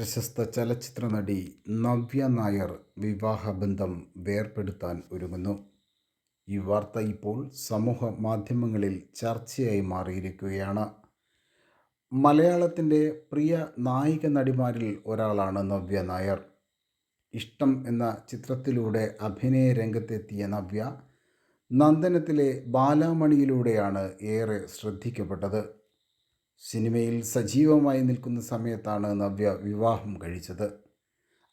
പ്രശസ്ത ചലച്ചിത്ര നടി നവ്യ നായർ വിവാഹബന്ധം വേർപെടുത്താൻ ഒരുങ്ങുന്നു. ഈ വാർത്ത ഇപ്പോൾ സമൂഹ മാധ്യമങ്ങളിൽ ചർച്ചയായി മാറിയിരിക്കുകയാണ്. മലയാളത്തിന്റെ പ്രിയ നായിക നടിമാരിൽ ഒരാളാണ് നവ്യ നായർ. ഇഷ്ടം എന്ന ചിത്രത്തിലൂടെ അഭിനയ രംഗത്തെത്തിയ നവ്യ നന്ദനത്തിലെ ബാലാമണിയിലൂടെയാണ് ഏറെ ശ്രദ്ധിക്കപ്പെട്ടത്. സിനിമയിൽ സജീവമായി നിൽക്കുന്ന സമയത്താണ് നവ്യ വിവാഹം കഴിച്ചത്.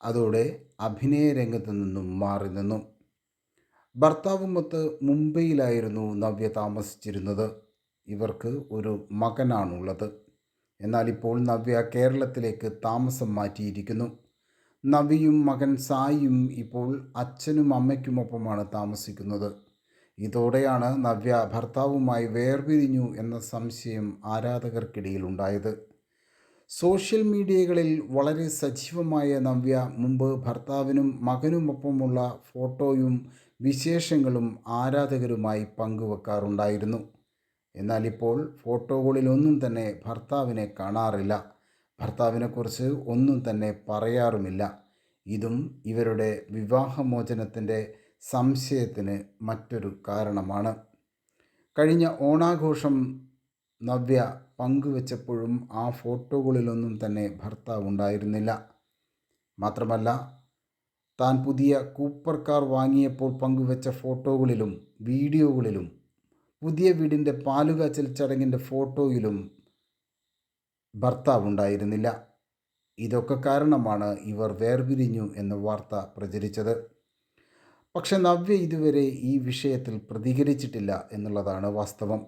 അതോടെ അഭിനയ രംഗത്തു നിന്നും മാറി നിന്നു. ഭർത്താവുമൊത്ത് മുംബൈയിലായിരുന്നു നവ്യ താമസിച്ചിരുന്നത്. ഇവർക്ക് ഒരു മകനാണുള്ളത്. എന്നാൽ ഇപ്പോൾ നവ്യ കേരളത്തിലേക്ക് താമസം മാറ്റിയിരിക്കുന്നു. നവിയും മകൻ സായിയും ഇപ്പോൾ അച്ഛനും അമ്മയ്ക്കുമൊപ്പമാണ് താമസിക്കുന്നത്. ഇതോടെയാണ് നവ്യ ഭർത്താവുമായി വേർപിരിഞ്ഞു എന്ന സംശയം ആരാധകർക്കിടയിൽ ഉണ്ടായത് സോഷ്യൽ മീഡിയകളിൽ വളരെ സജീവമായ നവ്യ മുമ്പ് ഭർത്താവിനും മകനുമൊപ്പമുള്ള ഫോട്ടോയും വിശേഷങ്ങളും ആരാധകരുമായി പങ്കുവെക്കാറുണ്ടായിരുന്നു. എന്നാൽ ഇപ്പോൾ ഫോട്ടോകളിലൊന്നും തന്നെ ഭർത്താവിനെ കാണാറില്ല. ഭർത്താവിനെക്കുറിച്ച് ഒന്നും തന്നെ പറയാറുമില്ല. ഇതും ഇവരുടെ വിവാഹമോചനത്തിന്റെ സംശയത്തിന് മറ്റൊരു കാരണമാണ്. കഴിഞ്ഞ ഓണാഘോഷം നവ്യ പങ്കുവച്ചപ്പോഴും ആ ഫോട്ടോകളിലൊന്നും തന്നെ ഭർത്താവ് ഉണ്ടായിരുന്നില്ല. മാത്രമല്ല താൻ പുതിയ കൂപ്പർ കാർ വാങ്ങിയപ്പോൾ പങ്കുവച്ച ഫോട്ടോകളിലും വീഡിയോകളിലും പുതിയ വീടിന്റെ പാലുകാച്ചൽ ചടങ്ങിന്റെ ഫോട്ടോയിലും ഭർത്താവ് ഉണ്ടായിരുന്നില്ല. ഇതൊക്കെ കാരണമാണ് ഇവർ വേർപിരിഞ്ഞു എന്ന വാർത്ത പ്രചരിച്ചത്. പക്ഷെ നവ്യ ഇതുവരെ ഈ വിഷയത്തിൽ പ്രതികരിച്ചിട്ടില്ല എന്നുള്ളതാണ് വാസ്തവം.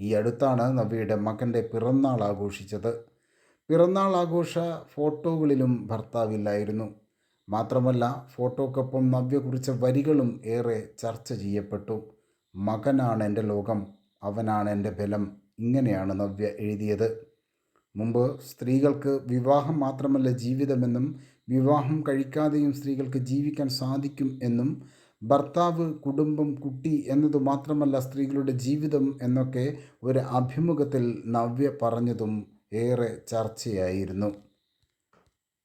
ഈ അടുത്താണ് നവ്യയുടെ മകന്റെ പിറന്നാൾ ആഘോഷിച്ചത്. പിറന്നാൾ ആഘോഷ ഫോട്ടോകളിലും ഭർത്താവില്ലായിരുന്നു. മാത്രമല്ല ഫോട്ടോക്കൊപ്പം നവ്യ കുറിച്ച വരികളും ഏറെ ചർച്ച ചെയ്യപ്പെട്ടു. മകനാണ് എന്റെ ലോകം അവനാണ് എന്റെ ബലം ഇങ്ങനെയാണ് നവ്യ എഴുതിയത്. മുമ്പ് സ്ത്രീകൾക്ക് വിവാഹം മാത്രമല്ല ജീവിതമെന്നും വിവാഹം കഴിക്കാതെയും സ്ത്രീകൾക്ക് ജീവിക്കാൻ സാധിക്കും എന്നും ഭർത്താവ് കുടുംബം കുട്ടി എന്നതു മാത്രമല്ല സ്ത്രീകളുടെ ജീവിതം എന്നൊക്കെ ഒരു അഭിമുഖത്തിൽ നവ്യ പറഞ്ഞതും ഏറെ ചർച്ചയായിരുന്നു.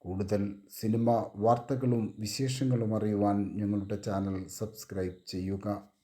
കൂടുതൽ സിനിമ വാർത്തകളും വിശേഷങ്ങളും അറിയുവാൻ ഞങ്ങളുടെ ചാനൽ സബ്സ്ക്രൈബ് ചെയ്യുക.